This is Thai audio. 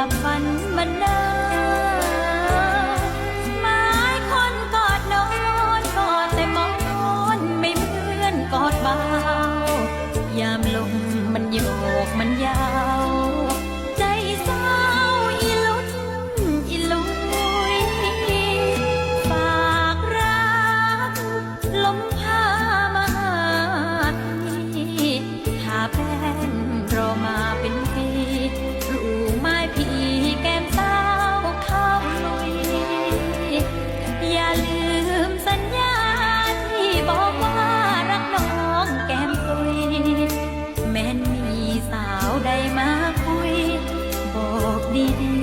ลัฝันมันดา You.